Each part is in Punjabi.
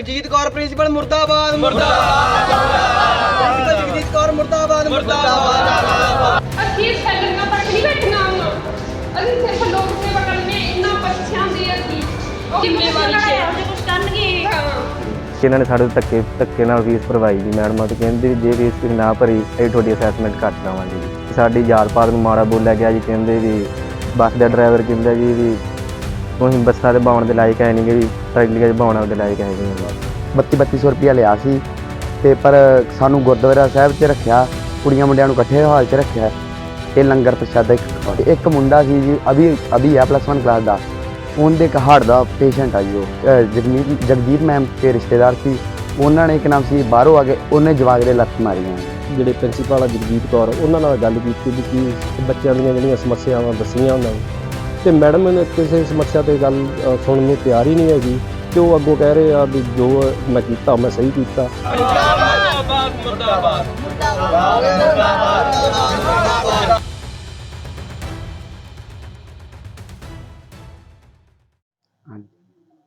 ਜਗਜੀਤ ਕੌਰ ਪ੍ਰਿੰਸੀਪਲ ਮੁਰਦਾਬਾਦ ਮੁਰਦਾਬਾਦ। ਜਗਜੀਤ ਕੌਰ ਮੁਰਦਾਬਾਦ ਮੁਰਦਾਬਾਦ। ਅਸੀਂ ਸੈਲਰੀਆਂ ਤੱਕ ਨਹੀਂ ਬੈਠੀਆਂ ਹਾਂ ਅਸੀਂ ਸਿਰਫ ਲੋਕ ਸੇਵਾ ਕਰਨੀ ਹੈ ਇਹਨਾਂ ਬੱਚਿਆਂ ਦੀ ਅਸੀਂ ਉਹ ਜ਼ਿੰਮੇਵਾਰੀ ਹੈ ਕੁਝ ਕਰਨਗੇ। ਕਿ ਇਹਨਾਂ ਨੇ ਸਾਡੇ ਧੱਕੇ ਧੱਕੇ ਨਾਲ ਫੀਸ ਭਰਵਾਈ ਜੀ ਮੈਡਮਾਂ ਤੇ ਕਹਿੰਦੇ ਵੀ ਜੇ ਫੀਸ ਤੁਸੀਂ ਨਾ ਭਰੀ ਅਸੀਂ ਤੁਹਾਡੀ ਅਸੈਸਮੈਂਟ ਕੱਟ ਦੇਵਾਂਗੇ ਜੀ। ਸਾਡੀ ਯਾਦ ਪਾਤ ਨੂੰ ਮਾੜਾ ਬੋਲਿਆ ਗਿਆ ਜੀ ਕਹਿੰਦੇ ਵੀ ਬੱਸ ਦਾ ਡਰਾਈਵਰ ਕਹਿੰਦਾ ਜੀ ਵੀ ਅਸੀਂ ਬੱਸਾਂ ਦੇ ਬਾਉਣ ਦੇ ਲਾਇਕ ਹੈ ਨਹੀਂ ਗੇ ਵੀ ਟਰੈਲੀਆਂ ਦੇ ਬਾਉਣ ਦੇ ਲਾਇਕ ਹੈਗੇ ਜੀ 32 3200 ਰੁਪਇਆ ਲਿਆ ਸੀ ਤੇ ਪਰ ਸਾਨੂੰ ਗੁਰਦੁਆਰਾ ਸਾਹਿਬ 'ਚ ਰੱਖਿਆ, ਕੁੜੀਆਂ ਮੁੰਡਿਆਂ ਨੂੰ ਇਕੱਠੇ ਹਾਲ 'ਚ ਰੱਖਿਆ। ਤੇ ਲੰਗਰ ਪ੍ਰਸ਼ਾਦਾ ਇੱਕ ਇੱਕ ਮੁੰਡਾ ਸੀ ਜੀ, ਅਭੀ ਅਭੀ ਆ ਪਲੱਸ 1 ਕਲਾਸ ਦਾ। ਉਹਦੇ ਇੱਕ ਹਾਰਟ ਦਾ ਪੇਸ਼ੈਂਟ ਆ ਜੀ ਉਹ। ਜਗਮੀਤ, ਜਗਜੀਤ ਮੈਮ ਦੇ ਰਿਸ਼ਤੇਦਾਰ ਸੀ। ਉਹਨਾਂ ਨੇ ਇੱਕ ਨਾਮ ਸੀ, ਬਾਹਰੋਂ ਆ ਕੇ ਉਹਨੇ ਜਵਾਗ ਦੇ ਲੱਤ ਮਾਰੀਆਂ ਜਿਹੜੇ ਪ੍ਰਿੰਸੀਪਲ ਆ ਜਗਜੀਤ ਕੌਰ, ਉਹਨਾਂ ਨਾਲ ਗੱਲ ਕੀਤੀ ਵੀ ਕੀ ਬੱਚਿਆਂ ਦੀਆਂ ਜਿਹੜੀਆਂ ਸਮੱਸਿਆਵਾਂ ਦੱਸੀਆਂ ਉਹਨਾਂ ਨੂੰ। ਤੇ ਮੈਡਮ ਨੇ ਕਿਸੇ ਸਮੱਸਿਆ ਤੇ ਗੱਲ ਅ, ਸੁਣਨ ਨੂੰ ਤਿਆਰ ਹੀ ਨਹੀਂ ਹੈਗੀ ਤੇ ਉਹ ਅੱਗੋਂ ਕਹਿ ਰਹੇ ਆ ਵੀ ਜੋ ਮੈਂ ਕੀਤਾ ਮੈਂ ਸਹੀ ਕੀਤਾ।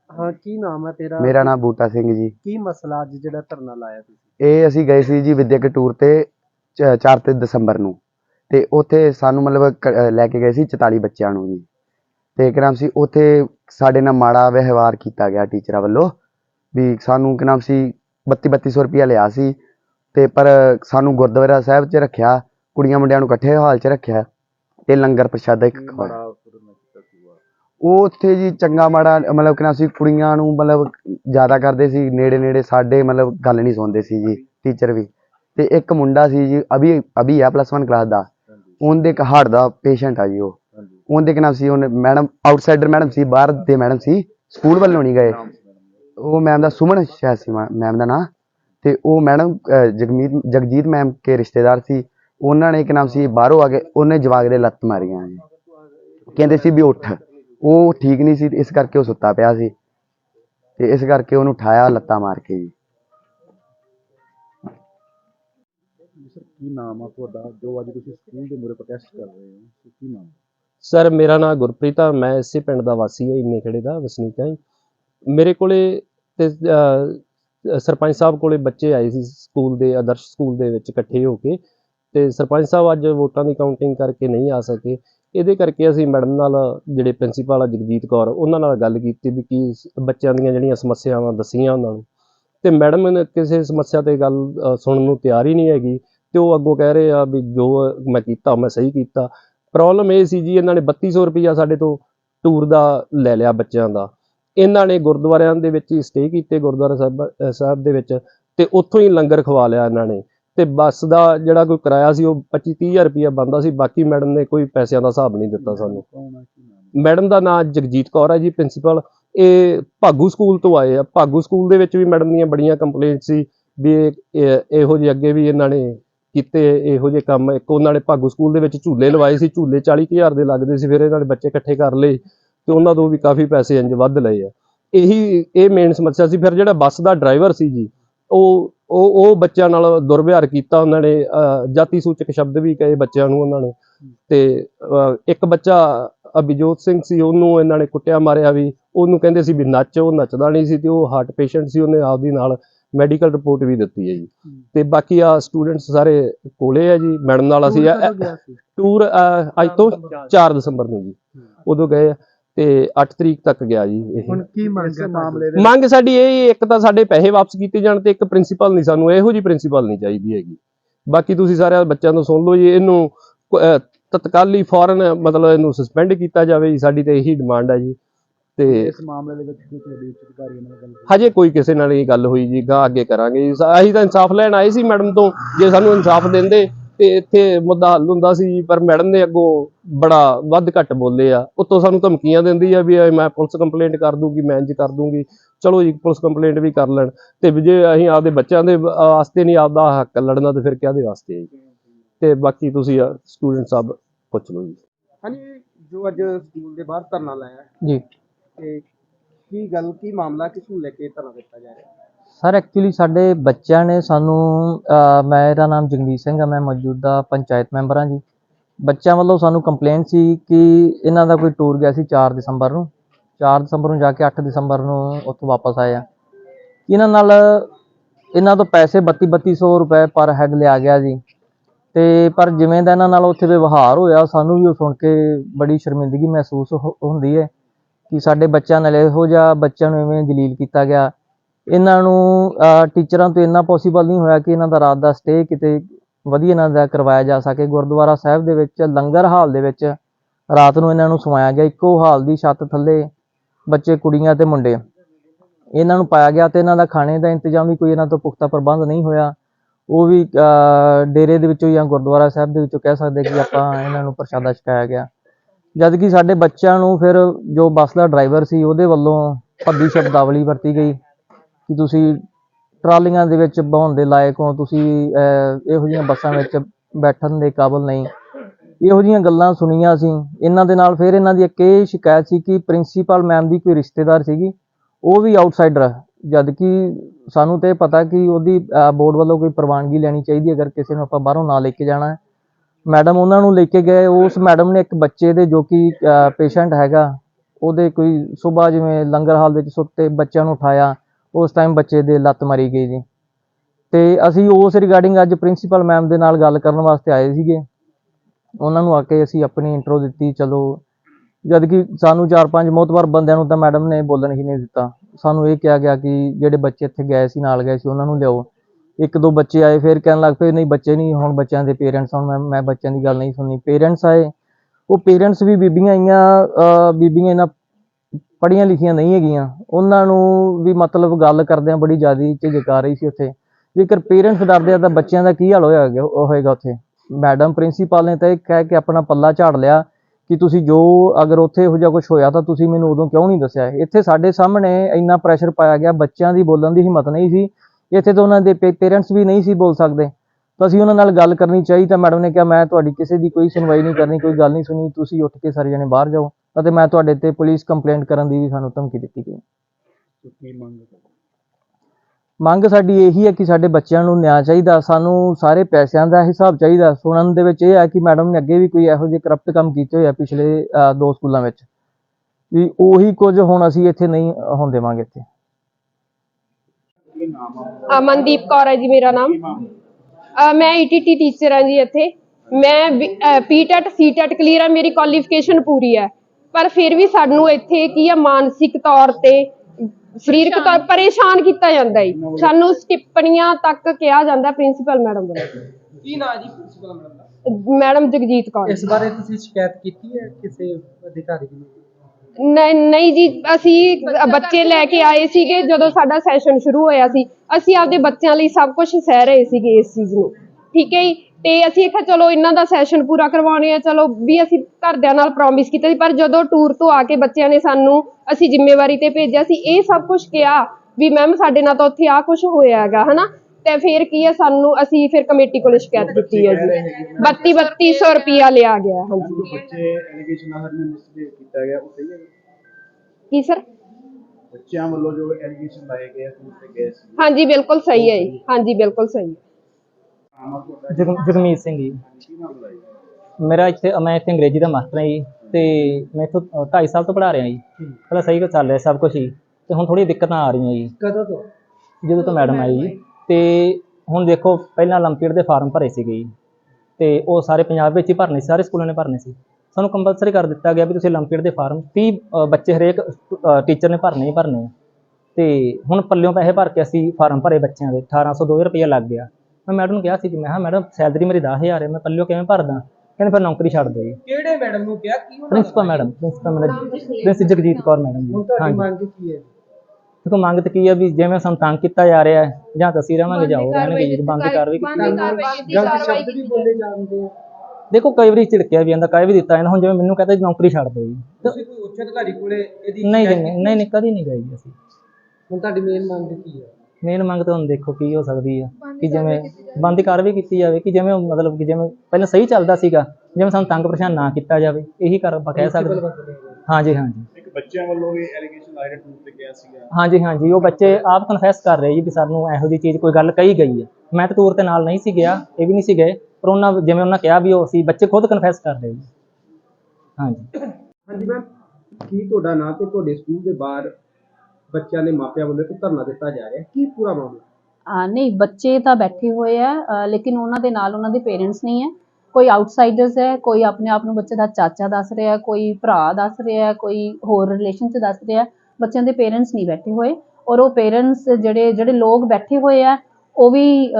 ਹਾਂ ਕੀ ਨਾਮ ਹੈ ਤੇਰਾ? ਮੇਰਾ ਨਾਮ ਬੂਟਾ ਸਿੰਘ ਜੀ। ਕੀ ਮਸਲਾ ਅੱਜ ਜਿਹੜਾ ਧਰਨਾ ਲਾਇਆ ਤੁਸੀਂ? ਇਹ ਅਸੀਂ ਗਏ ਸੀ ਜੀ ਵਿਦਿਅਕ ਟੂਰ ਤੇ 4 ਤੇ ਦਸੰਬਰ ਨੂੰ। ਤੇ ਉੱਥੇ ਸਾਨੂੰ ਮਤਲਬ ਕ- ਅਹ ਲੈ ਕੇ ਗਏ ਸੀ 44 ਬੱਚਿਆਂ ਨੂੰ ਜੀ। ਤੇ ਨਾਮ ਸੀ ਉੱਥੇ ਸਾਡੇ ਨਾਲ ਮਾੜਾ ਵਿਵਹਾਰ ਕੀਤਾ ਗਿਆ ਟੀਚਰਾਂ ਵੱਲੋਂ ਵੀ ਸਾਨੂੰ ਕਿ ਨਾਮ ਸੀ 32 3200 ਰੁਪਇਆ ਲਿਆ ਸੀ ਤੇ ਪਰ ਸਾਨੂੰ ਗੁਰਦੁਆਰਾ ਸਾਹਿਬ 'ਚ ਰੱਖਿਆ ਕੁੜੀਆਂ ਮੁੰਡਿਆਂ ਨੂੰ ਇਕੱਠੇ ਹਾਲ 'ਚ ਰੱਖਿਆ ਤੇ ਲੰਗਰ ਪ੍ਰਸ਼ਾਦਾ ਇੱਕ ਖਵਾਇਆ ਉਹ ਉੱਥੇ ਜੀ ਚੰਗਾ ਮਾੜਾ ਮਤਲਬ ਕਿ ਸੀ ਕੁੜੀਆਂ ਨੂੰ ਮਤਲਬ ਜ਼ਿਆਦਾ ਕਰਦੇ ਸੀ ਨੇੜੇ ਨੇੜੇ ਸਾਡੇ ਮਤਲਬ ਗੱਲ ਨਹੀਂ ਸੁਣਦੇ ਸੀ ਜੀ ਟੀਚਰ ਵੀ। ਤੇ ਇੱਕ ਮੁੰਡਾ ਸੀ ਜੀ ਅਭੀ ਅਭੀ ਆ ਪਲੱਸ 1 ਕਲਾਸ ਦਾ ਉਹਦੇ ਇੱਕ ਹਾਰਟ ਦਾ ਪੇਸ਼ੈਂਟ ਆ ਜੀ ਉਹ। ਉਹਦੇ ਕਿ ਨਾਮ ਸੀ, ਉਹਨੇ ਮੈਡਮ ਆਊਟਸਾਈਡਰ ਮੈਡਮ ਸੀ, ਬਾਹਰ ਦੇ ਮੈਡਮ ਸੀ, ਸਕੂਲ ਵੱਲੋਂ ਨਹੀਂ ਗਏ। ਉਹ ਮੈਮ ਦਾ ਸੁਮਨ ਸ਼ਾਇਦ ਸੀ ਮੈਮ ਦਾ ਨਾਂ। ਤੇ ਉਹ ਮੈਡਮ ਜਗਮੀਤ, ਜਗਜੀਤ ਮੈਮ ਕੇ ਰਿਸ਼ਤੇਦਾਰ ਸੀ। ਉਹਨਾਂ ਨੇ ਇੱਕ ਨਾਮ ਸੀ, ਬਾਹਰੋਂ ਆ ਕੇ ਉਹਨੇ ਜਵਾਗ ਦੇ ਲੱਤ ਮਾਰੀਆਂ ਕਹਿੰਦੇ ਸੀ ਵੀ ਉੱਠ। ਉਹ ਠੀਕ ਨਹੀਂ ਸੀ ਇਸ ਕਰਕੇ ਉਹ ਸੁੱਤਾ ਪਿਆ ਸੀ। ਤੇ ਇਸ ਕਰਕੇ ਉਹਨੂੰ ਉਠਾਇਆ ਲੱਤਾਂ ਮਾਰ ਕੇ ਜੀ। ਕੀ ਨਾਮ ਆ ਤੁਹਾਡਾ? ਜੋ ਅੱਜ ਤੁਸੀਂ ਸਕੂਲ ਦੇ ਮੂਹਰੇ ਪ੍ਰੋਟੈਸਟ ਕਰ ਰਹੇ ਹੋ, ਕੀ ਨਾਮ? ਸਰ ਮੇਰਾ ਨਾਮ ਗੁਰਪ੍ਰੀਤ ਆ ਮੈਂ ਇਸੇ ਪਿੰਡ ਦਾ ਵਾਸੀ ਹਾਂ ਇੰਨੇ ਖੇੜੇ ਦਾ ਵਸਨੀਕ ਹਾਂ ਜੀ। ਮੇਰੇ ਕੋਲੇ ਤੇ ਅ, ਸਰਪੰਚ ਸਾਹਿਬ ਕੋਲੇ ਬੱਚੇ ਆਏ ਸੀ ਸਕੂਲ ਦੇ ਆਦਰਸ਼ ਸਕੂਲ ਦੇ ਵਿੱਚ ਇਕੱਠੇ ਹੋ ਕੇ। ਤੇ ਸਰਪੰਚ ਸਾਹਿਬ ਅੱਜ ਵੋਟਾਂ ਦੀ ਕਾਊਂਟਿੰਗ ਕਰਕੇ ਨਹੀਂ ਆ ਸਕੇ। ਇਹਦੇ ਕਰਕੇ ਅਸੀਂ ਮੈਡਮ ਨਾਲ ਜਿਹੜੇ ਪ੍ਰਿੰਸੀਪਲ ਆ ਜਗਜੀਤ ਕੌਰ ਉਹਨਾਂ ਨਾਲ ਗੱਲ ਕੀਤੀ ਵੀ ਕੀ ਸ- ਬੱਚਿਆਂ ਦੀਆਂ ਜਿਹੜੀਆਂ ਸਮੱਸਿਆਵਾਂ ਦੱਸੀਆਂ ਉਹਨਾਂ ਨੂੰ। ਤੇ ਮੈਡਮ ਨੇ ਕਿਸੇ ਸਮੱਸਿਆ ਤੇ ਗੱਲ ਅ, ਸੁਣਨ ਨੂੰ ਤਿਆਰ ਹੀ ਨਹੀਂ ਹੈਗੀ। ਤੇ ਉਹ ਅੱਗੋਂ ਕਹਿ ਰਹੇ ਆ ਵੀ ਜੋ ਮੈਂ ਕੀਤਾ ਮੈਂ ਸਹੀ ਕੀਤਾ। ਪ੍ਰੋਬਲਮ ਇਹ ਸੀ ਜੀ, ਇਹਨਾਂ ਨੇ 3200 ਰੁਪਈਆ ਸਾਡੇ ਤੋਂ ਟੂਰ ਦਾ ਲੈ ਲਿਆ ਬੱਚਿਆਂ ਦਾ। ਇਹਨਾਂ ਨੇ ਗੁਰਦੁਆਰਿਆਂ ਦੇ ਵਿੱਚ ਹੀ ਸਟੇ ਕੀਤੇ, ਗੁਰਦੁਆਰਾ ਸਾਹਿਬ ਸਾਹਿਬ ਦੇ ਵਿੱਚ, ਤੇ ਉੱਥੋਂ ਹੀ ਲੰਗਰ ਖਵਾ ਲਿਆ ਇਹਨਾਂ ਨੇ। ਤੇ ਬੱਸ ਦਾ ਜਿਹੜਾ ਕੋਈ ਕਿਰਾਇਆ ਸੀ, ਉਹ 25 30000 ਰੁਪਇਆ ਬੰਦਾ ਸੀ, ਬਾਕੀ ਮੈਡਮ ਨੇ ਕੋਈ ਪੈਸਿਆਂ ਦਾ ਹਿਸਾਬ ਨਹੀਂ ਦਿੱਤਾ ਸਾਨੂੰ। ਮੈਡਮ ਦਾ ਨਾਮ ਜਗਜੀਤ ਕੌਰ ਹੈ ਜੀ ਪ੍ਰਿੰਸੀਪਲ ਇਹ ਭਾਗੂ ਸਕੂਲ ਤੋਂ ਆਏ ਆ। ਭਾਗੂ ਸਕੂਲ ਦੇ ਵਿੱਚ ਵੀ ਮੈਡਮ ਦੀਆਂ ਬੜੀਆਂ ਕੰਪਲੇਂਟ ਸੀ, ਵੀ ਇਹੋ ਜਿਹੇ ਅੱਗੇ ਵੀ ਇਹਨਾਂ ਨੇ ਕੀਤੇ ਇਹੋ ਜਿਹੇ ਕੰਮ। ਇੱਕ ਉਹਨਾਂ ਨੇ ਭਾਗੂ ਸਕੂਲ ਦੇ ਵਿੱਚ ਝੂਲੇ ਲਵਾਏ ਸੀ। ਝੂਲੇ 40000 ਦੇ ਲੱਗਦੇ ਸੀ। ਫਿਰ ਇਹਨਾਂ ਨੇ ਬੱਚੇ ਇਕੱਠੇ ਕਰ ਲਏ ਤੇ ਉਹਨਾਂ ਤੋਂ ਵੀ ਕਾਫੀ ਪੈਸੇ ਇੰਜ ਵੱਧ ਲਏ ਆ। ਇਹੀ ਇਹ ਮੇਨ ਸਮੱਸਿਆ ਸੀ। ਫਿਰ ਜਿਹੜਾ ਬੱਸ ਦਾ ਡਰਾਈਵਰ ਸੀ ਜੀ ਉਹ ਉਹ ਉਹ ਬੱਚਿਆਂ ਨਾਲ ਦੁਰਵਿਹਾਰ ਕੀਤਾ ਉਹਨਾਂ ਨੇ। ਅਹ, ਜਾਤੀ ਸੂਚਕ ਸ਼ਬਦ ਵੀ ਕਹੇ ਬੱਚਿਆਂ ਨੂੰ ਉਹਨਾਂ ਨੇ। ਤੇ ਅਹ, ਇੱਕ ਬੱਚਾ ਅਭਿਜੋਤ ਸਿੰਘ ਸੀ ਉਹਨੂੰ ਇਹਨਾਂ ਨੇ ਕੁੱਟਿਆ ਮਾਰਿਆ ਵੀ। ਉਹਨੂੰ ਕਹਿੰਦੇ ਸੀ ਵੀ ਨੱਚ ਉਹ ਨੱਚਦਾ ਨਹੀਂ ਸੀ ਤੇ ਉਹ ਹਾਰਟ ਪੇਸ਼ੈਂਟ ਸੀ। ਉਹਨੇ ਆਪਦੀ ਨਾਲ ਮੈਡੀਕਲ ਰਿਪੋਰਟ ਵੀ ਦਿੱਤੀ ਹੈ ਜੀ। ਤੇ ਬਾਕੀ ਆ ਸਟੂਡੈਂਟਸ ਸਾਰੇ ਕੋਲੇ ਆ ਜੀ ਮੈਡਮ ਨਾਲ ਅਸੀਂ ਟੂਰ ਅੱਜ ਤੋਂ 4 ਦਸੰਬਰ। ਨੂੰ ਜੀ। ਉਦੋਂ ਗਏ ਆ ਤੇ 8 ਤਰੀਕ ਤੱਕ ਗਿਆ ਜੀ ਇਹ। ਹੁਣ ਕੀ ਮੰਗ ਇਸੇ ਹੈ ਮਾਮਲੇ ਦੇ ਮੰਗ ਸਾਡੀ ਇਹ ਇੱਕ ਤਾਂ ਸਾਡੇ ਪੈਸੇ ਵਾਪਸ ਕੀਤੇ ਜਾਣ ਤੇ ਇੱਕ ਪ੍ਰਿੰਸੀਪਲ ਨਹੀਂ ਸਾਨੂੰ ਇਹੋ ਜੀ ਪ੍ਰਿੰਸੀਪਲ ਨਹੀਂ ਚਾਹੀਦੀ ਹੈਗੀ। ਬਾਕੀ ਤੁਸੀਂ ਸਾਰੇ ਬੱਚਿਆਂ ਤੋਂ ਸੁਣ ਲਓ ਜੀ ਇਹਨੂੰ ਤਤਕਾਲੀ ਫੌਰਨ ਮਤਲਬ ਇਹਨੂੰ ਸਸਪੈਂਡ ਕੀਤਾ ਜਾਵੇ ਜੀ ਸਾਡੀ ਤੇ ਇਹੀ ਡਿਮਾਂਡ ਹੈ ਜੀ। ਤੇ ਇਸ ਮਾਮਲੇ ਦੇ ਵਿੱਚ ਕੋਈ ਤੁਹਾਡੀ ਉੱਚ ਅਧਿਕਾਰੀਆਂ ਨਾਲ ਗੱਲ ਹੋਈ? ਹਜੇ ਕੋਈ ਕਿਸੇ ਨਾਲ ਇਹ ਗੱਲ ਹੋਈ ਜੀ ਗਾਂ ਅੱਗੇ ਕਰਾਂਗੇ ਜੀ। ਅਸੀਂ ਤਾਂ ਇਨਸਾਫ ਲੈਣ ਆਏ ਸੀ ਮੈਡਮ ਤੋਂ ਜੇ ਸਾਨੂੰ ਇਨਸਾਫ ਦਿੰਦੇ ਤੇ ਇੱਥੇ ਮੁੱਦਾ ਹੱਲ ਹੁੰਦਾ ਸੀ ਪਰ ਮੈਡਮ ਨੇ ਅੱਗੋਂ ਬੜਾ ਵੱਧ ਘੱਟ ਬੋਲੇ ਆ। ਉੱਤੋਂ ਸਾਨੂੰ ਧਮਕੀਆਂ ਦਿੰਦੀ ਆ ਵੀ ਮੈਂ ਪੁਲਿਸ ਕੰਪਲੇਂਟ ਕਰ ਦੂੰਗੀ ਮੈਂ ਇੰਜ ਕਰ ਦੂੰਗੀ। ਚਲੋ ਜੀ ਪੁਲਿਸ ਕੰਪਲੇਂਟ ਵੀ ਕਰ ਲੈਣ। ਤੇ ਵੀ ਜੇ ਅਸੀਂ ਆਪਦੇ ਬੱਚਿਆਂ ਦੇ ਵਾਸਤੇ ਨਹੀਂ ਆਪਦਾ ਹੱਕ ਲੜਨਾ ਤੇ ਫਿਰ ਕਿਹਦੇ ਵਾਸਤੇ ਹੈ ਤੇ ਬਾਕੀ ਤੁਸੀਂ ਸਟੂਡੈਂਟ ਸਾਹਿਬ ਪੁੱਛ ਲਓ ਜੀ। ਹਾਂਜੀ ਜੋ ਅੱਜ ਸਕੂਲ ਦੇ ਬਾਹਰ ਧਰਨਾ ਲਾਇਆ ਜੀ। ਤੇ ਕੀ ਗੱਲ, ਕੀ ਮਾਮਲਾ ਕਿਸ ਨੂੰ ਲੈ ਕੇ ਧਰਨਾ ਦਿੱਤਾ ਜਾ ਰਿਹਾ? ਸਰ ਐਕਚੁਅਲੀ ਸਾਡੇ ਬੱਚਿਆਂ ਨੇ ਸਾਨੂੰ, ਅਹ ਮੇਰਾ ਨਾਮ ਜਗਮੀਤ ਸਿੰਘ ਹੈ ਮੈਂ ਮੌਜੂਦਾ ਪੰਚਾਇਤ ਮੈਂਬਰ ਹਾਂ ਜੀ। ਬੱਚਿਆਂ ਵੱਲੋਂ ਸਾਨੂੰ ਕੰਪਲੇਂਟ ਸੀ ਕਿ ਇਹਨਾਂ ਦਾ ਕੋਈ ਟੂਰ ਗਿਆ ਸੀ 4 ਦਸੰਬਰ ਨੂੰ। 4 ਦਸੰਬਰ ਨੂੰ ਜਾ ਕੇ 8 ਦਸੰਬਰ ਨੂੰ ਉੱਥੋਂ ਵਾਪਸ ਆਏ ਆ। ਇਹਨਾਂ ਨਾਲ ਇਹਨਾਂ ਤੋਂ ਪੈਸੇ 32 3200 ਰੁਪਏ ਪਰ ਹੈਡ ਲਿਆ ਗਿਆ ਜੀ। ਤੇ ਪਰ ਜਿਵੇਂ ਦਾ ਇਹਨਾਂ ਨਾਲ ਉੱਥੇ ਵਿਵਹਾਰ ਹੋਇਆ, ਸਾਨੂੰ ਵੀ ਉਹ ਸੁਣ ਕੇ ਬੜੀ ਸ਼ਰਮਿੰਦਗੀ ਮਹਿਸੂਸ ਹੋ- ਹੁੰਦੀ ਹੈ। ਕਿ ਸਾਡੇ ਬੱਚਿਆਂ ਨਾਲ ਇਹੋ ਜਿਹਾ ਬੱਚਿਆਂ ਨੂੰ ਇਵੇਂ ਜਲੀਲ ਕੀਤਾ ਗਿਆ। ਇਹਨਾਂ ਨੂੰ ਟੀਚਰਾਂ ਤੋਂ ਇੰਨਾ ਪੋਸੀਬਲ ਨਹੀਂ ਹੋਇਆ ਕਿ ਇਹਨਾਂ ਦਾ ਰਾਤ ਦਾ ਸਟੇ ਕਿਤੇ ਵਧੀਆ ਇਹਨਾਂ ਦਾ ਕਰਵਾਇਆ ਜਾ ਸਕੇ। ਗੁਰਦੁਆਰਾ ਸਾਹਿਬ ਦੇ ਵਿੱਚ, ਲੰਗਰ ਹਾਲ ਦੇ ਵਿੱਚ ਰਾਤ ਨੂੰ ਇਹਨਾਂ ਨੂੰ ਸਵਾਇਆ ਗਿਆ। ਇੱਕੋ ਹਾਲ ਦੀ ਛੱਤ ਥੱਲੇ ਬੱਚੇ, ਕੁੜੀਆਂ ਤੇ ਮੁੰਡੇ। ਇਹਨਾਂ ਨੂੰ ਪਾਇਆ ਗਿਆ ਤੇ ਇਹਨਾਂ ਦਾ ਖਾਣੇ ਦਾ ਇੰਤਜ਼ਾਮ ਵੀ ਕੋਈ ਇਹਨਾਂ ਤੋਂ ਪੁਖਤਾ ਪ੍ਰਬੰਧ ਨਹੀਂ ਹੋਇਆ। ਉਹ ਵੀ ਡੇਰੇ ਦੇ ਵਿੱਚੋਂ ਜਾਂ ਗੁਰਦੁਆਰਾ ਸਾਹਿਬ ਦੇ ਵਿੱਚੋਂ ਕਹਿ ਸਕਦੇ ਕਿ ਆਪਾਂ ਇਹਨਾਂ ਨੂੰ ਪ੍ਰਸ਼ਾਦਾ ਛਕਾਇਆ ਗਿਆ। ਜਦ ਕਿ ਸਾਡੇ ਬੱਚਿਆਂ ਨੂੰ ਫਿਰ ਜੋ ਬੱਸ ਦਾ ਡਰਾਈਵਰ ਸੀ, ਉਹਦੇ ਵੱਲੋਂ ਭੱਦੀ ਸ਼ਬਦਾਵਲੀ ਵਰਤੀ ਗਈ ਕਿ ਤੁਸੀਂ ਟਰਾਲੀਆਂ ਦੇ ਵਿੱਚ ਬਹਾਉਣ ਦੇ ਲਾਇਕ ਹੋ, ਤੁਸੀਂ ਇਹੋ ਜਿਹੀਆਂ ਬੱਸਾਂ ਵਿੱਚ ਬੈਠਣ ਦੇ ਕਾਬਿਲ ਨਹੀਂ। ਇਹੋ ਜਿਹੀਆਂ ਗੱਲਾਂ ਸੁਣੀਆਂ ਅਸੀਂ ਇਹਨਾਂ ਦੇ ਨਾਲ ਫਿਰ ਇਹਨਾਂ ਦੀ ਇੱਕ ਇਹ ਸ਼ਿਕਾਇਤ ਸੀ ਕਿ ਪ੍ਰਿੰਸੀਪਲ ਮੈਮ ਦੀ ਕੋਈ ਰਿਸ਼ਤੇਦਾਰ ਸੀਗੀ, ਉਹ ਵੀ ਆਊਟਸਾਈਡਰ ਜਦ ਕਿ ਸਾਨੂੰ ਤੇ ਪਤਾ ਕਿ ਉਹਦੀ ਬੋਰਡ ਵੱਲੋਂ ਕੋਈ ਪ੍ਰਵਾਨਗੀ ਲੈਣੀ ਚਾਹੀਦੀ ਅਗਰ ਕਿਸੇ ਨੂੰ ਆਪਾਂ ਬਾਹਰੋਂ ਨਾ ਲੈ ਕੇ ਜਾਣਾ ਹੈ ਮੈਡਮ ਉਹਨਾਂ ਨੂੰ ਲੈ ਕੇ ਗਏ, ਉਸ ਮੈਡਮ ਨੇ ਇੱਕ ਬੱਚੇ ਦੇ ਜੋ ਕਿ ਪੇਸ਼ੈਂਟ ਹੈਗਾ, ਉਹਦੇ ਕੋਈ ਸਵੇਰ ਜਿਵੇਂ ਲੰਗਰ ਹਾਲ ਵਿੱਚ ਸੁੱਤੇ ਬੱਚਿਆਂ ਨੂੰ ਉਠਾਇਆ, ਉਸ ਟਾਈਮ ਬੱਚੇ ਦੇ ਲੱਤ ਮਾਰੀ ਗਈ ਜੀ। ਤੇ ਅਸੀਂ ਉਸ ਰਿਗਾਰਡਿੰਗ ਅੱਜ ਪ੍ਰਿੰਸੀਪਲ ਮੈਮ ਦੇ ਨਾਲ ਗੱਲ ਕਰਨ ਵਾਸਤੇ ਆਏ ਸੀਗੇ। ਉਹਨਾਂ ਨੂੰ ਆ ਕੇ ਅਸੀਂ ਆਪਣੀ ਇੰਟਰੋ ਦਿੱਤੀ, ਚਲੋ, ਜਦ ਕਿ ਸਾਨੂੰ ਚਾਰ ਪੰਜ ਮੋਤਬਰ ਬੰਦਿਆਂ ਨੂੰ ਤਾਂ ਮੈਡਮ ਨੇ ਬੋਲਣ ਹੀ ਨਹੀਂ ਦਿੱਤਾ। ਸਾਨੂੰ ਇਹ ਕਿਹਾ ਗਿਆ ਕਿ ਜਿਹੜੇ ਬੱਚੇ ਇੱਥੇ ਗਏ ਸੀ, ਨਾਲ ਗਏ ਸੀ, ਉਹਨਾਂ ਨੂੰ ਲਿਆਓ। ਇੱਕ ਦੋ ਬੱਚੇ ਆਏ, ਫਿਰ ਕਹਿਣ ਲੱਗ ਪਏ, ਨਹੀਂ, ਬੱਚੇ ਨਹੀਂ, ਹੁਣ ਬੱਚਿਆਂ ਦੇ ਪੇਰੈਂਟਸ ਹੁਣ ਮੈਂ ਮੈਂ ਬੱਚਿਆਂ ਦੀ ਗੱਲ ਨਹੀਂ ਸੁਣਨੀ। ਪੇਰੈਂਟਸ ਆਏ, ਉਹ ਪੇਰੈਂਟਸ ਵੀ ਬੀਬੀਆਂ ਆਈਆਂ ਬੀਬੀਆਂ ਇਹਨਾਂ ਪੜ੍ਹੀਆਂ ਲਿਖੀਆਂ ਨਹੀਂ ਹੈਗੀਆਂ। ਉਹਨਾਂ ਨੂੰ ਵੀ ਮਤਲਬ ਗੱਲ ਕਰਦਿਆਂ ਬੜੀ ਜ਼ਿਆਦਾ ਝਿਜਕ ਆ ਰਹੀ ਸੀ ਉੱਥੇ। ਜੇਕਰ ਪੇਰੈਂਟਸ ਡਰਦੇ ਆ ਤਾਂ ਬੱਚਿਆਂ ਦਾ ਕੀ ਹਾਲ ਹੋਇਆ ਗਿਆ- ਹੋਏਗਾ ਉੱਥੇ। ਮੈਡਮ ਪ੍ਰਿੰਸੀਪਲ ਨੇ ਤਾਂ ਇਹ ਕਹਿ ਕੇ ਆਪਣਾ ਪੱਲਾ ਝਾੜ ਲਿਆ ਕਿ ਤੁਸੀਂ ਜੋ ਅਗਰ ਉੱਥੇ ਇਹੋ ਜਿਹਾ ਕੁਝ ਹੋਇਆ ਤਾਂ ਤੁਸੀਂ ਮੈਨੂੰ ਉਦੋਂ ਕਿਉਂ ਨਹੀਂ ਦੱਸਿਆ? ਇੱਥੇ ਸਾਡੇ ਸਾਹਮਣੇ ਇੰਨਾ ਪ੍ਰੈਸ਼ਰ ਪਾਇਆ ਗਿਆ, ਬੱਚਿਆਂ ਦੀ ਬੋਲਣ ਦੀ ਹਿੰਮਤ ਨਹੀਂ ਸੀ। ਇੱਥੇ ਤਾਂ ਉਹਨਾਂ ਦੇ ਪੇਰੈਂਟਸ ਵੀ ਨਹੀਂ ਸੀ ਬੋਲ ਸਕਦੇ। ਤਾਂ ਅਸੀਂ ਉਹਨਾਂ ਨਾਲ ਗੱਲ ਕਰਨੀ ਚਾਹੀ ਤਾਂ ਮੈਡਮ ਨੇ ਕਿਹਾ ਮੈਂ ਤੁਹਾਡੀ ਕਿਸੇ ਦੀ ਕੋਈ ਸੁਣਵਾਈ ਨਹੀਂ ਕਰਨੀ ਕੋਈ ਗੱਲ ਨਹੀਂ ਸੁਣੀ ਤੁਸੀਂ ਉੱਠ ਕੇ ਸਾਰੇ ਜਣੇ ਬਾਹਰ ਜਾਓ। ਅਤੇ ਮੈਂ ਤੁਹਾਡੇ ਤੇ ਪੁਲਿਸ ਕੰਪਲੇਂਟ ਕਰਨ ਦੀ ਵੀ ਸਾਨੂੰ ਧਮਕੀ ਦਿੱਤੀ ਗਈ। ਕੀ ਮੰਗ ਸਾਡੀ ਇਹੀ ਹੈ ਕਿ ਸਾਡੇ ਬੱਚਿਆਂ ਨੂੰ ਨਿਆਂ ਚਾਹੀਦਾ ਸਾਨੂੰ ਸਾਰੇ ਪੈਸਿਆਂ ਦਾ ਹਿਸਾਬ ਚਾਹੀਦਾ। ਸੁਣਨ ਦੇ ਵਿੱਚ ਇਹ ਹੈ ਕਿ ਮੈਡਮ ਨੇ ਅੱਗੇ ਵੀ ਕੋਈ ਇਹੋ ਜਿਹੇ ਕਰਪਟ ਕੰਮ ਕੀਤੇ ਹੋਏ ਆ ਪਿਛਲੇ ਦੋ ਸਕੂਲਾਂ ਵਿੱਚ। ਵੀ ਉਹੀ ਕੁਝ ਹੁਣ ਅਸੀਂ ਇੱਥੇ ਨਹੀਂ ਹੋਣ ਦੇਵਾਂਗੇ ਇੱਥੇ। ਕੀ ਨਾਮ ਆ? ਅਮਨਦੀਪ ਕੌਰ ਹੈ ਜੀ ਮੇਰਾ ਨਾਮ। ਮੈਂ ਈਟੀਟੀ ਟੀਚਰ ਹਾਂ ਜੀ ਇੱਥੇ। ਮੈਂ ਪੀਟੈਟ ਸੀਟੈਟ ਕਲੀਅਰ ਹੈ ਮੇਰੀ ਕੁਆਲੀਫਿਕੇਸ਼ਨ ਪੂਰੀ ਹੈ। ਪਰ ਫਿਰ ਵੀ ਸਾਨੂੰ ਇੱਥੇ ਕੀ ਆ ਮਾਨਸਿਕ ਤੌਰ ਤੇ ਸਰੀਰਕ ਤੌਰ ਪਰੇਸ਼ਾਨ। ਕੀਤਾ ਜਾਂਦਾ ਹੈ ਸਾਨੂੰ ਟਿੱਪਣੀਆਂ ਤੱਕ ਕਿਹਾ ਜਾਂਦਾ ਪ੍ਰਿੰਸੀਪਲ ਮੈਡਮ ਵੱਲੋਂ। ਕੀ ਨਾਂ ਜੀ ਪ੍ਰਿੰਸੀਪਲ ਮੈਡਮ ਦਾ? ਮੈਡਮ ਜਗਜੀਤ ਕੌਰ। ਇਸ ਬਾਰੇ ਤੁਸੀਂ ਸ਼ਿਕਾਇਤ ਕੀਤੀ ਹੈ ਕਿਸੇ ਅਧਿਕਾਰੀ ਨੂੰ? ਨਹੀਂ ਨਹੀਂ ਜੀ ਅਸੀਂ ਬੱਚੇ ਲੈ ਕੇ ਆਏ ਸੀਗੇ ਜਦੋਂ ਸਾਡਾ ਸੈਸ਼ਨ ਸ਼ੁਰੂ ਹੋਇਆ ਸੀ। ਅਸੀਂ ਆਪਦੇ ਬੱਚਿਆਂ ਲਈ ਸਭ ਕੁਝ ਸਹਿ ਰਹੇ ਸੀਗੇ ਇਸ ਚੀਜ਼ ਨੂੰ। ਠੀਕ ਹੈ ਜੀ? ਤੇ ਅਸੀਂ ਕਿਹਾ ਚਲੋ ਇਹਨਾਂ ਦਾ ਸੈਸ਼ਨ ਪੂਰਾ ਕਰਵਾਉਣੇ ਆ। ਚਲੋ ਵੀ ਅਸੀਂ ਘਰਦਿਆਂ ਨਾਲ ਪ੍ਰੋਮਿਸ ਕੀਤਾ ਸੀ ਪਰ ਜਦੋਂ ਟੂਰ ਤੋਂ ਆ ਕੇ ਬੱਚਿਆਂ ਨੇ ਸਾਨੂੰ ਅਸੀਂ ਜ਼ਿੰਮੇਵਾਰੀ ਤੇ ਭੇਜਿਆ ਸੀ ਇਹ ਸਭ ਕੁਝ ਕਿਹਾ ਵੀ ਮੈਮ ਸਾਡੇ ਨਾਲ ਤਾਂ ਉੱਥੇ ਆ ਕੁਝ ਹੋਇਆ ਹੈਗਾ ਹਨਾ? ਤੇ ਫਿਰ ਕੀ ਹੈ ਸਾਨੂੰ ਅਸੀਂ ਫਿਰ ਕਮੇਟੀ ਕੋਲ ਸ਼ਿਕਾਇਤ ਕੀਤੀ ਹੈ ਜੀ। 32 3200 ਰੁਪਿਆ ਲਿਆ ਗਿਆ ਹਾਂਜੀ। ਬੱਚੇ ਐਲੀਗੇਸ਼ਨ ਆਹਰ ਨੇ ਮਿਸਬਿਹੇਵ ਕੀਤਾ ਗਿਆ ਉਹ ਸਹੀ ਹੈ ਕੀ ਸਰ? ਬੱਚਿਆਂ ਵੱਲੋਂ ਜੋ ਐਲੀਗੇਸ਼ਨ ਲਾਏ ਗਏ ਸੀ ਉਸ ਤੇ ਗਏ ਸੀ। ਹਾਂਜੀ ਬਿਲਕੁਲ ਸਹੀ ਹੈ ਜੀ। ਹਾਂਜੀ ਬਿਲਕੁਲ ਸਹੀ ਹੈ। ਨਾਮ ਆ ਤੁਹਾਡਾ ਜਗ ਜਗਮੀਤ ਸਿੰਘ ਜੀ। ਕੀ ਮੇਰਾ ਇੱਥੇ ਮੈਂ ਇੱਥੇ ਅੰਗਰੇਜ਼ੀ ਦਾ ਮਾਸਟਰ ਹਾਂ ਜੀ ਤੇ ਮੈਂ ਇੱਥੋਂ 2.5 ਸਾਲ ਤੋਂ ਪੜ੍ਹਾ ਰਿਹਾ ਜੀ। ਪਹਿਲਾਂ ਸਹੀ ਚੱਲ ਰਿਹਾ ਸਭ ਕੁਝ ਹੀ ਤੇ ਹੁਣ ਥੋੜੀ ਦਿੱਕਤਾਂ ਆ ਰਹੀਆਂ ਜੀ। ਕਦੋਂ ਤੋਂ? ਜਦੋਂ ਤੋਂ ਮੈਡਮ ਆਈ ਜੀ। ਤੇ ਹੁਣ ਦੇਖੋ ਪਹਿਲਾਂ 올림픽 ਦੇ ਫਾਰਮ ਭਰੇ ਸੀਗੇ ਜੀ ਤੇ ਉਹ ਸਾਰੇ ਪੰਜਾਬ ਵਿੱਚ ਹੀ ਭਰਨੇ ਸੀ ਸਾਰੇ ਸਕੂਲਾਂ ਨੇ ਭਰਨੇ ਸੀ ਸਾਨੂੰ ਕੰਪਲਸਰੀ ਕਰ ਦਿੱਤਾ ਗਿਆ ਵੀ ਤੁਸੀਂ 올림픽 ਦੇ ਫਾਰਮ 30 ਅ, ਬੱਚੇ ਹਰੇਕ ਟੀਚਰ ਨੇ ਭਰਨੇ ਹੀ ਭਰਨੇ ਆ ਤੇ ਹੁਣ ਪੱਲਿਓਂ ਪੈਸੇ ਭਰ ਕੇ ਅਸੀਂ ਫਾਰਮ ਭਰੇ ਬੱਚਿਆਂ ਦੇ 1802 ਰੁਪਏ ਲੱਗ ਗਿਆ ਮੈਂ ਮੈਡਮ ਨੂੰ ਕਿਹਾ ਸੀ ਕਿ ਮੈਂ ਹਾਂ ਮੈਡਮ ਸੈਲਰੀ ਮੇਰੀ 10000 ਹੈ ਮੈਂ ਪੱਲਿਓਂ ਕਿਵੇਂ ਭਰਦਾ ਕਹਿੰਦੇ ਫਿਰ ਨੌਕਰੀ ਛੱਡ ਦਿਓ ਜੀ ਕਿਹੜੇ ਮੈਡਮ ਨੂੰ ਕਿਹਾ ਕੀ ਉਹਨਾਂ principal madam principal madam principal Jagjit Kaur madam ਹੁਣ ਜੀ ਤੁਹਾਡੀ ਹਾਂਜੀ ਮੰਗ ਕੀ ਹੈ ਦੇਖੋ ਮੰਗ ਤਾਂ ਕੀ ਹੈ ਵੀ ਜਿਵੇਂ ਸਾਨੂੰ ਤੰਗ ਕੀਤਾ ਜਾ ਰਿਹਾ ਹੈ ਜਾਂ ਤਾਂ ਅਸੀਂ ਰਵਾਂਗੇ ਜਾਂ ਉਹ ਰਹਿਣਗੇ ਜੀ ਬੰਦ ਕਾਰਵਾਈ ਕੀਤੀ ਗਲਤ ਸ਼ਬਦ ਵੀ ਬੋਲੇ ਜਾਂਦੇ ਆ। ਦੇਖੋ ਕਈ ਵਾਰੀ ਝਿੜਕਿਆ ਵੀ ਜਾਂਦਾ ਕਹਿ ਵੀ ਦਿੱਤਾ ਇਹਨਾਂ ਹੁਣ ਜਿਵੇਂ ਮੈਨੂੰ ਕਹਤਾ ਨੌਕਰੀ ਛੱਡ ਦਿਓ ਜੀ। ਤੁਸੀਂ ਕੋਈ ਉੱਚ ਅਧਿਕਾਰੀ ਕੋਲੇ ਇਹਦੀ ਨਹੀਂ ਜੀ, ਨਹੀਂ ਨਹੀਂ ਨਹੀਂ, ਕਦੀ ਨਹੀਂ ਗਏ ਜੀ ਅਸੀਂ। ਹੁਣ ਤੁਹਾਡੀ ਮੇਨ ਮੰਗ ਕੀ ਹੈ ਮੇਨ ਮੰਗ ਤਾਂ ਹੁਣ ਦੇਖੋ ਕੀ ਹੋ ਸਕਦੀ ਹੈ ਕਿ ਜਿਵੇਂ ਬੰਦ ਕਾਰਵਾਈ ਕੀਤੀ ਜਾਵੇ ਕਿ ਜਿਵੇਂ ਮਤਲਬ ਕਿ ਜਿਵੇਂ ਪਹਿਲਾਂ ਸਹੀ ਚੱਲਦਾ ਸੀਗਾ ਜਿਵੇਂ ਸਾਨੂੰ ਤੰਗ ਪਰੇਸ਼ਾਨ ਨਾ ਕੀਤਾ ਜਾਵੇ ਇਹੀ ਕਰ ਆਪਾਂ ਕਹਿ ਸਕਦੇ ਹਾਂ। ਹਾਂਜੀ ਹਾਂਜੀ ਇੱਕ ਬੱਚਿਆਂ ਵੱਲੋਂ ਵੀ ਐਲੀਗੇਸ਼ਨ ਆਇਆ ਟੂਰ ਤੇ ਗਿਆ ਸੀਗਾ? ਹਾਂਜੀ ਹਾਂਜੀ। ਉਹ ਬੱਚੇ ਆਪ ਕਨਫੈਸ ਕਰ ਰਹੇ ਜੀ ਵੀ ਸਾਨੂੰ ਇਹੋ ਜਿਹੀ ਚੀਜ਼ ਕੋਈ ਗੱਲ ਕਹੀ ਗਈ ਹੈ। ਮੈਂ ਤਾਂ ਟੂਰ ਤੇ ਨਾਲ ਨਹੀਂ ਸੀ ਗਿਆ ਇਹ ਵੀ ਨਹੀਂ ਸੀ ਗਏ ਪਰ ਉਹਨਾਂ ਜਿਵੇਂ ਉਹਨਾਂ ਕਿਹਾ ਵੀ ਉਹ ਸੀ ਬੱਚੇ ਖੁਦ ਕਨਫੈਸ ਕਰ ਰਹੇ ਜੀ। ਹਾਂਜੀ। ਹਾਂਜੀ ਮੈਮ ਕੀ ਤੁਹਾਡਾ ਨਾਂ ਤੇ ਤੁਹਾਡੇ ਸਕੂਲ ਦੇ ਬਾਹਰ ਬੱਚਿਆਂ ਦੇ ਮਾਪਿਆਂ ਵੱਲੋਂ ਇੱਕ ਧਰਨਾ ਦਿੱਤਾ ਜਾ ਰਿਹਾ? ਹੈ ਕੀ ਪੂਰਾ ਮਾਮਲਾ? ਆ ਨਹੀਂ ਬੱਚੇ ਤਾਂ ਬੈਠੇ ਹੋਏ ਆ ਅ, ਲੇਕਿਨ ਉਹਨਾਂ ਦੇ ਨਾਲ ਉਹਨਾਂ ਦੇ ਪੇਰੈਂਟਸ ਨਹੀਂ ਹੈ। ਕੋਈ ਆਊਟਸਾਈਡਰਸ ਹੈ, ਕੋਈ ਆਪਣੇ ਆਪ ਨੂੰ ਬੱਚੇ ਦਾ ਚਾਚਾ ਦੱਸ ਰਿਹਾ ਕੋਈ ਭਰਾ ਦੱਸ ਰਿਹਾ ਕੋਈ ਹੋਰ ਰਿਲੇਸ਼ਨ 'ਚ ਦੱਸ ਰਿਹਾ ਬੱਚਿਆਂ ਦੇ ਪੇਰੈਂਟਸ ਨਹੀਂ ਬੈਠੇ ਹੋਏ ਔਰ ਉਹ ਪੇਰੈਂਟਸ ਜਿਹੜੇ ਜਿਹੜੇ ਲੋਕ ਬੈਠੇ ਹੋਏ ਆ, ਉਹ ਵੀ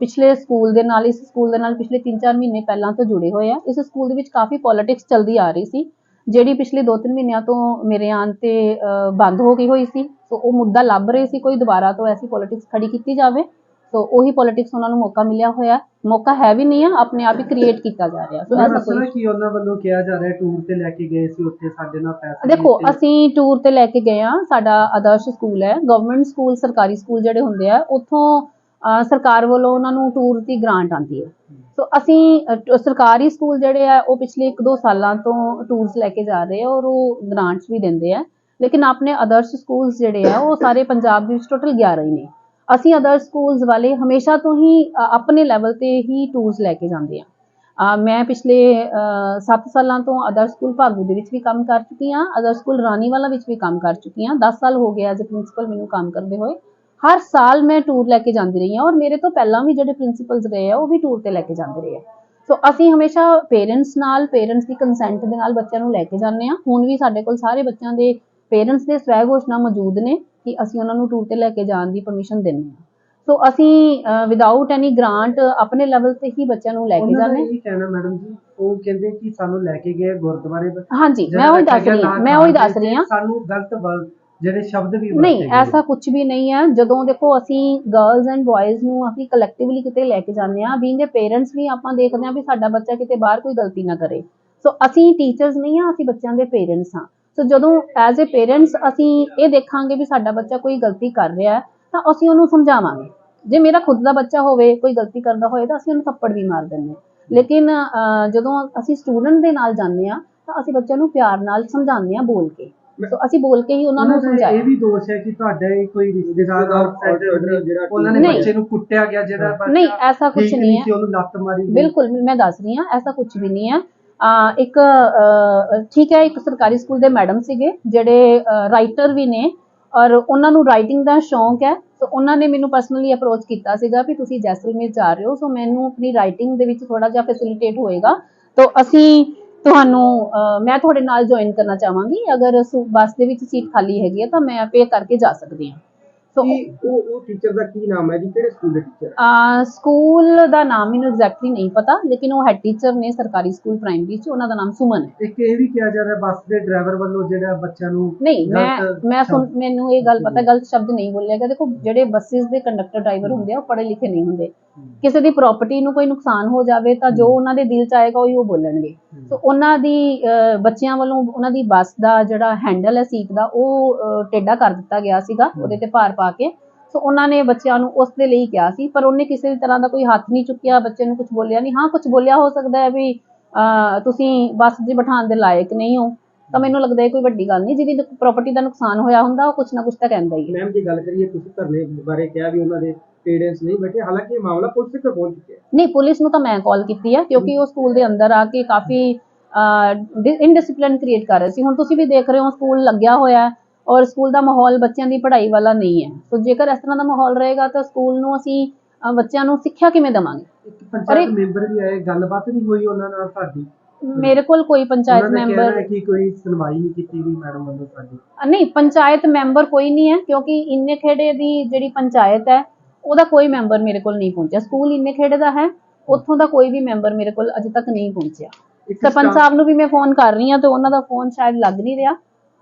ਪਿਛਲੇ ਸਕੂਲ ਦੇ ਨਾਲ, ਇਸ ਸਕੂਲ ਦੇ ਨਾਲ ਪਿਛਲੇ 3-4 ਮਹੀਨੇ ਪਹਿਲਾਂ ਤੋਂ ਜੁੜੇ ਹੋਏ ਆ। ਇਸ ਸਕੂਲ ਦੇ ਵਿੱਚ ਕਾਫੀ ਪੋਲਿਟਿਕਸ ਚੱਲਦੀ ਆ ਰਹੀ ਸੀ, ਜਿਹੜੀ ਪਿਛਲੇ 2-3 ਮਹੀਨਿਆਂ ਤੋਂ ਮੇਰੇ ਆਉਣ ਤੇ ਬੰਦ ਹੋ ਗਈ ਹੋਈ ਸੀ। ਸੋ ਉਹ ਮੁੱਦਾ ਲੱਭ ਰਹੇ ਸੀ, ਕੋਈ ਦੁਬਾਰਾ ਤੋਂ ਐਸੀ ਪੋਲਿਟਿਕਸ ਖੜੀ ਕੀਤੀ ਜਾਵੇ। ਸੋ ਉਹੀ ਪੋਲਿਟਿਕਸ ਉਹਨਾਂ ਨੂੰ ਮੌਕਾ ਮਿਲਿਆ ਹੋਇਆ। ਮੌਕਾ ਹੈ ਵੀ ਨਹੀਂ ਆ ਆਪਣੇ ਆਪ ਹੀ ਕ੍ਰੀਏਟ ਕੀਤਾ ਜਾ ਰਿਹਾ। ਸੋ ਐਸਾ ਕੋਈ ਕੀ ਉਹਨਾਂ ਵੱਲੋਂ ਕਿਹਾ ਜਾ ਰਿਹਾ ਟੂਰ ਤੇ ਲੈ ਕੇ ਗਏ ਸੀ ਉੱਥੇ ਸਾਡੇ ਨਾਲ ਪੈਸੇ ਦੇਖੋ ਅਸੀਂ ਟੂਰ ਤੇ ਲੈ ਕੇ ਗਏ ਆ ਸਾਡਾ ਆਦਰਸ਼ ਸਕੂਲ ਹੈ। ਗਵਰਨਮੈਂਟ ਸਕੂਲ ਸਰਕਾਰੀ ਸਕੂਲ ਜਿਹੜੇ ਹੁੰਦੇ ਆ ਉੱਥੋਂ ਸਰਕਾਰ ਵੱਲੋਂ ਉਹਨਾਂ ਨੂੰ ਟੂਰ ਦੀ ਗ੍ਰਾਂਟ ਆਉਂਦੀ ਹੈ। ਸੋ ਅਸੀਂ ਸਰਕਾਰੀ ਸਕੂਲ ਜਿਹੜੇ ਆ ਉਹ ਪਿਛਲੇ 1-2 ਸਾਲਾਂ ਤੋਂ ਟੂਰਸ ਲੈ ਕੇ ਜਾ ਰਹੇ ਆ ਔਰ ਉਹ ਗ੍ਰਾਂਟਸ ਵੀ ਦਿੰਦੇ ਆ। ਲੇਕਿਨ ਆਪਣੇ ਆਦਰਸ਼ ਸਕੂਲਸ ਜਿਹੜੇ ਆ ਉਹ ਸਾਰੇ ਪੰਜਾਬ ਦੇ ਵਿੱਚ ਟੋਟਲ 11 ਹੀ ਨੇ। ਅਸੀਂ ਅਦਰ ਸਕੂਲਸ ਵਾਲੇ ਹਮੇਸ਼ਾ ਤੋਂ ਹੀ ਆਪਣੇ ਲੈਵਲ ਤੇ ਹੀ ਟੂਰਸ ਲੈ ਕੇ ਜਾਂਦੇ ਆ ਮੈਂ ਪਿਛਲੇ 7 ਸਾਲਾਂ ਤੋਂ ਆਦਰਸ਼ ਸਕੂਲ ਭਾਗੂ ਦੇ ਵਿੱਚ ਵੀ ਕੰਮ ਕਰ ਚੁੱਕੀ ਹਾਂ ਆਦਰਸ਼ ਸਕੂਲ ਰਾਨੀਵਾਲਾ ਵਿੱਚ ਵੀ ਕੰਮ ਕਰ ਚੁੱਕੀ ਹਾਂ। 10 ਸਾਲ ਹੋ ਗਏ ਐਜ਼ ਪ੍ਰਿੰਸੀਪਲ ਮੈਨੂੰ ਕੰਮ ਕਰਦੇ ਹੋਏ। ਹਰ ਸਾਲ ਮੈਂ ਟੂਰ ਲੈ ਕੇ ਜਾਂਦੀ ਰਹੀ ਹਾਂ ਔਰ ਮੇਰੇ ਤੋਂ ਪਹਿਲਾਂ ਵੀ ਜਿਹੜੇ ਪ੍ਰਿੰਸੀਪਲਸ ਰਹੇ ਆ, ਉਹ ਵੀ ਟੂਰ ਤੇ ਲੈ ਕੇ ਜਾਂਦੇ ਰਹੇ ਆ। ਸੋ ਅਸੀਂ ਹਮੇਸ਼ਾ ਪੇਰੈਂਟਸ ਨਾਲ ਪੇਰੈਂਟਸ ਦੀ ਕੰਸੈਂਟ ਦੇ ਨਾਲ ਬੱਚਿਆਂ ਨੂੰ ਲੈ ਕੇ ਜਾਂਦੇ ਆ ਹੁਣ ਵੀ ਸਾਡੇ ਕੋਲ ਸਾਰੇ ਬੱਚਿਆਂ ਦੇ ਪੇਰੈਂਟਸ ਦੇ ਸਵੈ ਘੋਸ਼ਣਾ ਮੌਜੂਦ ਨੇ। ਕਿ ਅਸੀਂ ਉਹਨਾਂ ਨੂੰ ਟੂਰ ਤੇ ਲੈ ਕੇ ਜਾਣ ਦੀ ਪਰਮਿਸ਼ਨ ਦਿੰਦੇ ਹਾਂ। ਸੋ ਅਸੀਂ ਵਿਦਆਊਟ ਐਨੀ ਗ੍ਰਾਂਟ ਆਪਣੇ ਲੈਵਲ ਤੇ ਹੀ ਬੱਚਿਆਂ ਨੂੰ ਲੈ ਕੇ ਜਾਂਦੇ ਇਹ ਕਹਿਣਾ ਮੈਡਮ ਜੀ ਉਹ ਕਹਿੰਦੇ ਕਿ ਸਾਨੂੰ ਲੈ ਕੇ ਗਏ ਗੁਰਦੁਆਰੇ ਹਾਂਜੀ ਮੈਂ ਉਹੀ ਦੱਸ ਰਹੀ ਹਾਂ ਮੈਂ ਉਹੀ ਦੱਸ ਰਹੀ ਹਾਂ। ਸਾਨੂੰ ਗਲਤ ਜਿਹੜੇ ਸ਼ਬਦ ਵੀ ਨਹੀਂ। ਐਸਾ ਕੁਝ ਵੀ ਨਹੀਂ ਹੈ। ਜਦੋਂ ਦੇਖੋ ਅਸੀਂ ਗਰਲਸ ਐਂਡ ਬॉयਜ਼ ਨੂੰ ਅਸੀਂ ਕਲੈਕਟਿਵਲੀ ਕਿਤੇ ਲੈ ਕੇ ਜਾਂਦੇ ਆ ਬੀਇੰਗ ਦੇ ਪੇਰੈਂਟਸ ਵੀ ਆਪਾਂ ਦੇਖਦੇ ਆ ਵੀ ਸਾਡਾ ਬੱਚਾ ਕਿਤੇ ਬਾਹਰ ਕੋਈ ਗਲਤੀ ਨਾ ਕਰੇ। ਸੋ ਅਸੀਂ ਟੀਚਰਸ ਨਹੀਂ ਆ ਅਸੀਂ ਬੱਚਿਆਂ ਦੇ ਪੇਰੈਂਟਸ ਹਾਂ। ਸੋ ਜਦੋਂ ਐਜ਼ ਅ ਪੇਰੈਂਟਸ ਅਸੀਂ ਇਹ ਦੇਖਾਂਗੇ ਵੀ ਸਾਡਾ ਬੱਚਾ ਕੋਈ ਗਲਤੀ ਕਰ ਰਿਹਾ ਹੈ ਤਾਂ ਅਸੀਂ ਉਹਨੂੰ ਸਮਝਾਵਾਂਗੇ। ਜੇ ਮੇਰਾ ਖੁਦ ਦਾ ਬੱਚਾ ਹੋਵੇ ਕੋਈ ਗਲਤੀ ਕਰਦਾ ਹੋਏ ਤਾਂ ਅਸੀਂ ਉਹਨੂੰ ਥੱਪੜ ਵੀ ਮਾਰ ਦਿੰਦੇ ਹਾਂ। ਲੇਕਿਨ ਜਦੋਂ ਅਸੀਂ ਸਟੂਡੈਂਟ ਦੇ ਨਾਲ ਜਾਂਦੇ ਆ ਤਾਂ ਅਸੀਂ ਬੱਚਿਆਂ ਨੂੰ ਪਿਆਰ ਨਾਲ ਸਮਝਾਉਂਦੇ ਆ ਬੋਲ ਕੇ। ਸੋ ਅਸੀਂ ਬੋਲ ਕੇ ਹੀ ਉਹਨਾਂ ਨੂੰ ਸਮਝਾਇਆ। ਇਹ ਵੀ ਦੋਸ਼ ਹੈ ਕਿ ਤੁਹਾਡਾ ਹੀ ਕੋਈ ਰਿਸ਼ਤੇਦਾਰ ਉਹਨਾਂ ਨੇ। ਬੱਚੇ ਨੂੰ ਕੁੱਟਿਆ ਗਿਆ ਜਿਹੜਾ ਨਹੀਂ ਐਸਾ ਕੁਝ ਨਹੀਂ ਹੈ। ਸੀ ਉਹਨੂੰ ਲੱਤ ਮਾਰੀ ਗਈ। ਬਿਲਕੁਲ ਮੈਂ ਦੱਸ ਰਹੀ ਹਾਂ ਐਸਾ ਕੁਝ ਵੀ ਨਹੀਂ ਹੈ। ਆ ਇੱਕ ਠੀਕ ਹੈ, ਇੱਕ ਸਰਕਾਰੀ ਸਕੂਲ ਦੇ ਮੈਡਮ ਸੀਗੇ, ਜਿਹੜੇ ਰਾਈਟਰ ਵੀ ਨੇ, ਔਰ ਉਹਨਾਂ ਨੂੰ ਰਾਈਟਿੰਗ ਦਾ ਸ਼ੌਂਕ ਹੈ, ਸੋ ਉਹਨਾਂ ਨੇ ਮੈਨੂੰ ਪਰਸਨਲੀ ਅਪਰੋਚ ਕੀਤਾ ਸੀਗਾ ਵੀ ਤੁਸੀਂ ਜੈਸਲਮੇਰ ਜਾ ਰਹੇ ਹੋ, ਸੋ ਮੈਨੂੰ ਆਪਣੀ ਰਾਈਟਿੰਗ ਦੇ ਵਿੱਚ ਥੋੜਾ ਜਿਹਾ ਫੈਸਿਲਿਟੇਟ ਹੋਏਗਾ। ਤੋ ਅਸੀਂ ਤੁਹਾਨੂੰ ਮੈਂ ਤੁਹਾਡੇ ਨਾਲ ਜੁਆਇਨ ਕਰਨਾ ਚਾਹਾਂਗੀ, ਅਗਰ ਸੁ- ਬੱਸ ਦੇ ਵਿੱਚ ਸੀਟ ਖਾਲੀ ਹੈਗੀ ਹੈ, ਤਾਂ ਮੈਂ ਪੇ ਕਰਕੇ ਜਾ ਸਕਦੀ ਹਾਂ। ਕੀ ਉਹ ਉਹ ਟੀਚਰ ਦਾ ਕੀ ਨਾਮ ਹੈ ਜੀ? ਕਿਹੜੇ ਸਕੂਲ ਦੇ ਟੀਚਰ ਆ ਸਕੂਲ ਦਾ ਨਾਮ ਮੈਨੂੰ ਐਗਜ਼ੈਕਟਲੀ ਨਹੀਂ ਪਤਾ ਲੇਕਿਨ ਉਹ ਹੈਡ ਟੀਚਰ ਨੇ ਸਰਕਾਰੀ ਸਕੂਲ ਪ੍ਰਾਇਮਰੀ ਚ ਉਹਨਾਂ ਦਾ ਨਾਮ ਸੁਮਨ ਹੈ। ਇੱਕ ਇਹ ਵੀ ਕਿਹਾ ਜਾ ਰਿਹਾ ਬੱਸ ਦੇ ਡਰਾਈਵਰ ਵੱਲੋਂ ਜਿਹੜਾ ਬੱਚਿਆਂ ਨੂੰ ਨਹੀਂ ਮੈਂ ਗਲਤ ਮੈਂ ਸੁਣ ਮੈਨੂੰ ਇਹ ਗੱਲ ਪਤਾ ਗਲਤ ਸ਼ਬਦ ਨਹੀਂ ਬੋਲਿਆ ਗਿਆ। ਦੇਖੋ ਜਿਹੜੇ ਬੱਸਿਸ ਦੇ ਕੰਡਕਟਰ ਡਰਾਈਵਰ ਹੁੰਦੇ ਆ ਉਹ ਪੜ੍ਹੇ ਲਿਖੇ ਨਹੀਂ ਹੁੰਦੇ। ਕਿਸੇ ਦੀ ਪ੍ਰਾਪਰਟੀ ਨੂੰ ਕੋਈ ਨੁਕਸਾਨ ਹੋ ਜਾਵੇ ਤਾਂ ਜੋ ਉਹਨਾਂ ਦੇ ਦਿਲ ਚ ਆਏਗਾ ਉਹੀ ਉਹ ਬੋਲਣਗੇ। ਸੋ ਉਹਨਾਂ ਦੀ ਬੱਚਿਆਂ ਵੱਲੋਂ ਉਹਨਾਂ ਦੀ ਬੱਸ ਦਾ ਜਿਹੜਾ ਹੈਂਡਲ ਹੈ ਸੀਟ ਦਾ ਉਹ ਟੇਢਾ ਕਰ ਦਿੱਤਾ ਗਿਆ ਸੀਗਾ ਉਹਦੇ ਤੇ ਭਾਰ ਪਾ ਕੇ। ਸੋ ਉਹਨਾਂ ਨੇ ਬੱਚਿਆਂ ਨੂੰ ਉਸ ਦੇ ਲਈ ਕਿਹਾ ਸੀ ਪਰ ਉਹਨੇ ਕਿਸੇ ਵੀ ਤਰ੍ਹਾਂ ਦਾ ਕੋਈ ਹੱਥ ਨਹੀਂ ਚੁੱਕਿਆ ਬੱਚੇ ਨੂੰ ਕੁਝ ਬੋਲਿਆ ਨਹੀਂ। ਹਾਂ ਕੁਝ ਬੋਲਿਆ ਹੋ ਸਕਦਾ ਹੈ ਵੀ ਤੁਸੀਂ ਬੱਸ 'ਚ ਬਿਠਾਉਣ ਦੇ ਲਾਇਕ ਨਹੀਂ ਹੋ। ਤਾਂ ਮੈਨੂੰ ਲੱਗਦਾ ਇਹ ਕੋਈ ਵੱਡੀ ਗੱਲ ਨਹੀਂ ਜਿਹਦੀ ਪ੍ਰਾਪਰਟੀ ਦਾ ਨੁਕਸਾਨ ਹੋਇਆ ਹੁੰਦਾ ਉਹ ਕੁਝ ਨਾ ਕੁਝ ਤਾਂ ਕਹਿੰਦਾ ਹੀ ਹੈ। ਮੈਮ ਦੀ ਗੱਲ ਕਰੀਏ ਤੁਸੀਂ ਧਰਨੇ ਬਾਰੇ ਕਿਹਾ ਵੀ ਉਹਨਾਂ ਦੇ ਪੇਰੈਂਟਸ ਨਹੀਂ ਬੈਠੇ ਹਾਲਾਂਕਿ ਇਹ ਮਾਮਲਾ ਪੁਲਿਸ ਤੱਕ ਪਹੁੰਚ ਚੁੱਕਿਆ ਹੈ। ਨਹੀਂ ਪੁਲਿਸ ਨੂੰ ਤਾਂ ਮੈਂ ਕਾਲ ਕੀਤੀ ਹੈ ਕਿਉਂਕਿ ਉਹ ਸਕੂਲ ਦੇ ਅੰਦਰ ਆ ਕੇ ਕਾਫੀ ਇਨਡਿਸਪਲਿਨ ਕ੍ਰੀਏਟ ਕਰ ਰਹੇ ਸੀ। ਹੁਣ ਤੁਸੀਂ ਵੀ ਦੇਖ ਰਹੇ ਹੋ ਸਕੂਲ ਲੱਗਿਆ ਹੋਇਆ ਹੈ ਔਰ ਸਕੂਲ ਦਾ ਮਾਹੌਲ ਬੱਚਿਆਂ ਦੀ ਪੜ੍ਹਾਈ ਵਾਲਾ ਨਹੀਂ ਹੈ। ਸੋ ਜੇਕਰ ਇਸ ਤਰ੍ਹਾਂ ਦਾ ਮਾਹੌਲ ਰਹੇਗਾ ਤਾਂ ਸਕੂਲ ਨੂੰ ਅਸੀਂ ਬੱਚਿਆਂ ਨੂੰ ਸਿੱਖਿਆ ਕਿਵੇਂ ਦੇਵਾਂਗੇ? ਇੱਕ ਪੰਚਾਇਤ ਮੈਂਬਰ ਵੀ ਆਏ ਗੱਲਬਾਤ ਨਹੀਂ ਹੋਈ ਉਹਨਾਂ ਨਾਲ ਸਾਡੀ। ਮੇਰੇ ਕੋਲ ਕੋਈ ਪੰਚਾਇਤ ਮੈਂਬਰ ਕਿ ਕੋਈ ਸੁਣਵਾਈ ਨਹੀਂ ਕੀਤੀ ਗਈ ਮੈਡਮ ਵੱਲੋਂ ਸਾਡੀ। ਨਹੀਂ ਪੰਚਾਇਤ ਮੈਂਬਰ ਕੋਈ ਨਹੀਂ ਹੈ ਕਿਉਂਕਿ ਇੰਨੇ ਖੇੜੇ ਦੀ ਜਿਹੜੀ ਪੰਚਾਇਤ ਹੈ ਉਹਦਾ ਕੋਈ ਮੈਂਬਰ ਮੇਰੇ ਕੋਲ ਨਹੀਂ ਪਹੁੰਚਿਆ। ਸਕੂਲ ਇੰਨੇ ਖੇੜੇ ਦਾ ਹੈ ਉੱਥੋਂ ਦਾ ਕੋਈ ਵੀ ਮੈਂਬਰ ਮੇਰੇ ਕੋਲ ਅਜੇ ਤੱਕ ਨਹੀਂ ਪਹੁੰਚਿਆ। ਸਰਪੰਚ ਸਾਹਿਬ ਨੂੰ ਵੀ ਮੈਂ ਫੋਨ ਕਰ ਰਹੀ ਹਾਂ ਤੇ ਉਹਨਾਂ ਦਾ ਫੋਨ ਸ਼ਾਇਦ ਲੱਗ ਨਹੀਂ ਰਿਹਾ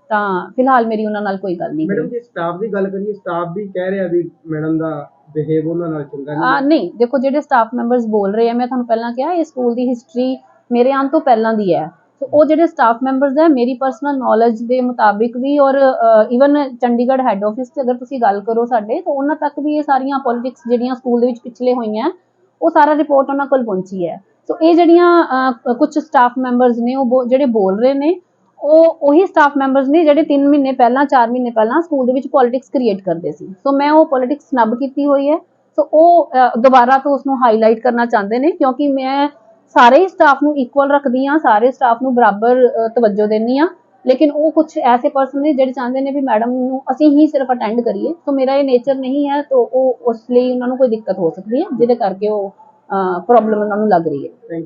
ਤਾਂ ਫਿਲਹਾਲ ਮੇਰੀ ਉਹਨਾਂ ਨਾਲ ਕੋਈ ਗੱਲ ਨਹੀਂ ਮੈਡਮ ਜੇ ਸਟਾਫ ਦੀ ਗੱਲ ਕਰੀਏ ਸਟਾਫ ਵੀ ਕਹਿ ਰਿਹਾ ਵੀ ਮੈਡਮ ਦਾ ਬਿਹੇਵ ਉਹਨਾਂ ਨਾਲ ਚੰਗਾ ਆ ਨਹੀਂ ਨਹੀਂ ਦੇਖੋ ਜਿਹੜੇ ਸਟਾਫ ਮੈਂਬਰਸ ਬੋਲ ਰਹੇ ਆ ਮੈਂ ਤੁਹਾਨੂੰ ਪਹਿਲਾਂ ਕਿਹਾ ਇਹ ਸਕੂਲ ਦੀ ਹਿਸਟਰੀ ਮੇਰੇ ਆਉਣ ਤੋਂ ਪਹਿਲਾਂ ਦੀ ਹੈ। ਸੋ ਉਹ ਜਿਹੜੇ ਸਟਾਫ ਮੈਂਬਰਸ ਹੈ, ਮੇਰੀ ਪਰਸਨਲ ਨੌਲੇਜ ਦੇ ਮੁਤਾਬਿਕ ਵੀ ਔਰ ਇਵਨ ਚੰਡੀਗੜ੍ਹ ਹੈੱਡ ਆਫਿਸ 'ਚ ਅਗਰ ਤੁਸੀਂ ਗੱਲ ਕਰੋ ਸਾਡੇ, ਤਾਂ ਉਹਨਾਂ ਤੱਕ ਵੀ ਇਹ ਸਾਰੀਆਂ ਪੋਲਿਟਿਕਸ ਜਿਹੜੀਆਂ ਸਕੂਲ ਦੇ ਵਿੱਚ ਪਿਛਲੇ ਹੋਈਆਂ, ਉਹ ਸਾਰਾ ਰਿਪੋਰਟ ਉਹਨਾਂ ਕੋਲ ਪਹੁੰਚੀ ਹੈ। ਸੋ ਇਹ ਜਿਹੜੀਆਂ ਕੁਝ ਸਟਾਫ ਮੈਂਬਰਸ ਨੇ, ਉਹ ਬੋ- ਜਿਹੜੇ ਬੋਲ ਰਹੇ ਨੇ, ਉਹ ਉਹੀ ਸਟਾਫ ਮੈਂਬਰਸ ਨੇ ਜਿਹੜੇ 3 ਮਹੀਨੇ ਪਹਿਲਾਂ 4 ਮਹੀਨੇ ਪਹਿਲਾਂ ਸਕੂਲ ਦੇ ਵਿੱਚ ਪੋਲਿਟਿਕਸ ਕ੍ਰੀਏਟ ਕਰਦੇ ਸੀ। ਸੋ ਮੈਂ ਉਹ ਪੋਲਿਟਿਕਸ ਸਨੱਬ ਕੀਤੀ ਹੋਈ ਹੈ। ਸੋ ਉਹ ਦੁਬਾਰਾ ਤੋਂ ਉਸ ਨੂੰ ਹਾਈਲਾਈਟ ਕਰਨਾ ਚਾਹੁੰਦੇ ਨੇ, ਕਿਉਂਕਿ ਮੈਂ ਸਾਰੇ ਹੀ ਸਟਾਫ ਨੂੰ ਇਕੁਅਲ ਰੱਖਦੀ ਆ ਸਾਰੇ ਸਟਾਫ ਨੂੰ ਬਰਾਬਰ ਤਵੱਜੋ ਦਿੰਦੀ ਆ ਲੇਕਿਨ ਉਹ ਕੁਝ ਐਸੇ ਪਰਸਨ ਨੇ ਜਿਹੜੇ ਚਾਹੁੰਦੇ ਨੇ ਵੀ ਮੈਡਮ ਨੂੰ ਅਸੀਂ ਹੀ ਸਿਰਫ ਅਟੈਂਡ ਕਰੀਏ। ਸੋ ਮੇਰਾ ਇਹ ਨੇਚਰ ਨਹੀਂ ਹੈ, ਤਾਂ ਉਹ ਉਸ ਲਈ ਉਹਨਾਂ ਨੂੰ ਕੋਈ ਦਿੱਕਤ ਹੋ ਸਕਦੀ ਹੈ, ਜਿਹਦੇ ਕਰਕੇ ਉਹ ਪ੍ਰੋਬਲਮ ਉਹਨਾਂ ਨੂੰ ਲੱਗ ਰਹੀ ਹੈ।